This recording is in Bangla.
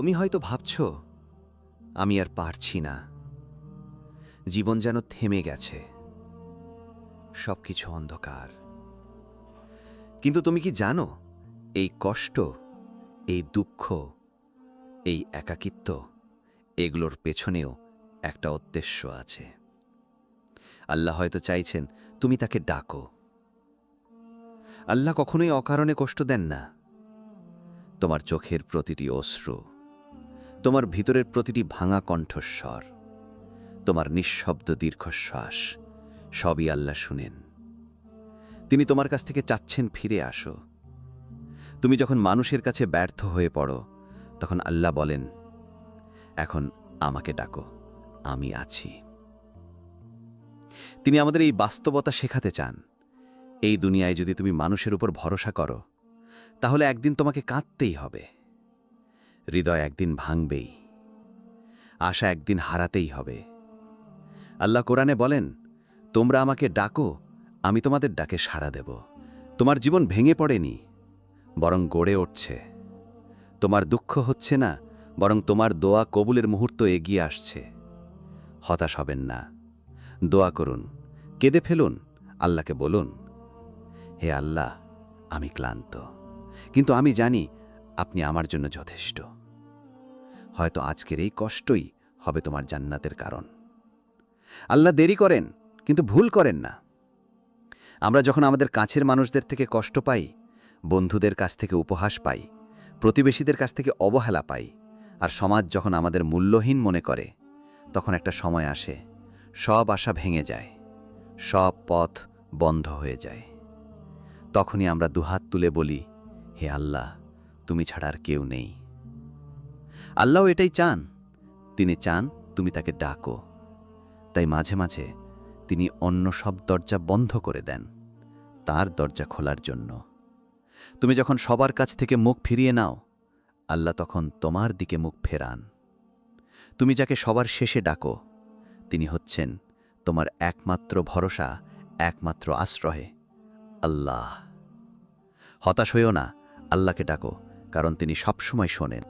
তুমি হয়তো ভাবছ, আমি আর পারছি না। জীবন যেন থেমে গেছে। সবকিছু অন্ধকার। কিন্তু তুমি কি জানো, এই কষ্ট, এই দুঃখ, এই একাকিত্ব, এগুলোর পেছনেও একটা উদ্দেশ্য আছে। আল্লাহ হয়তো চাইছেন, তুমি তাকে ডাকো। আল্লাহ কখনোই অকারণে কষ্ট দেন না। তোমার চোখের প্রতিটি অশ্রু তোমার ভিতরের প্রতিটি ভাঙা কণ্ঠস্বর, তোমার নিঃশব্দ দীর্ঘশ্বাস, সবই আল্লাহ শুনেন। তিনি তোমার কাছ থেকে চাচ্ছেন ফিরে আসো। তুমি যখন মানুষের কাছে ব্যর্থ হয়ে পড়ো, তখন আল্লাহ বলেন, এখন আমাকে ডাকো, আমি আছি। তিনি আমাদের এই বাস্তবতা শেখাতে চান। এই দুনিয়ায় যদি তুমি মানুষের উপর ভরসা করো, তাহলে একদিন তোমাকে কাঁদতেই হবে। হৃদয় একদিন ভাঙবেই। আশা একদিন হারাতেই হবে। আল্লাহ কোরআনে বলেন, তোমরা আমাকে ডাকো, আমি তোমাদের ডাকে সাড়া দেব। তোমার জীবন ভেঙে পড়েনি, বরং গড়ে উঠছে। তোমার দুঃখ হচ্ছে না, বরং তোমার দোয়া কবুলের মুহূর্ত এগিয়ে আসছে। হতাশ হবেন না। দোয়া করুন, কেঁদে ফেলুন, আল্লাহকে বলুন, হে আল্লাহ, আমি ক্লান্ত। কিন্তু আমি জানি আপনি আমার জন্য যথেষ্ট। হয়তো আজকের এই কষ্টই হবে তোমার জান্নাতের কারণ। আল্লাহ দেরি করেন, কিন্তু ভুল করেন না। আমরা যখন আমাদের কাছের মানুষদের থেকে কষ্ট পাই, বন্ধুদের কাছ থেকে উপহাস পাই, প্রতিবেশীদের কাছ থেকে অবহেলা পাই, আর সমাজ যখন আমাদের মূল্যহীন মনে করে, তখন একটা সময় আসে, সব আশা ভেঙে যায়, সব পথ বন্ধ হয়ে যায়। তখনই আমরা দুহাত তুলে বলি, হে আল্লাহ, তুমি ছাড়া আর কেউ নেই। আল্লাহ এটাই চান। তিনি চান তুমি তাকে ডাকো। তাই মাঝে মাঝে তিনি অন্য সব দরজা বন্ধ করে দেন, তার দরজা খোলার জন্য। তুমি যখন সবার কাছ থেকে মুখ ফিরিয়ে নাও, আল্লাহ তখন তোমার দিকে মুখ ফেরান। তুমি যাকে সবার শেষে ডাকো, তিনি হচ্ছেন তোমার একমাত্র ভরসা, একমাত্র আশ্রয়ে, আল্লাহ। হতাশ হইও না, আল্লাহকে ডাকো, কারণ তিনি সবসময় শোনেন।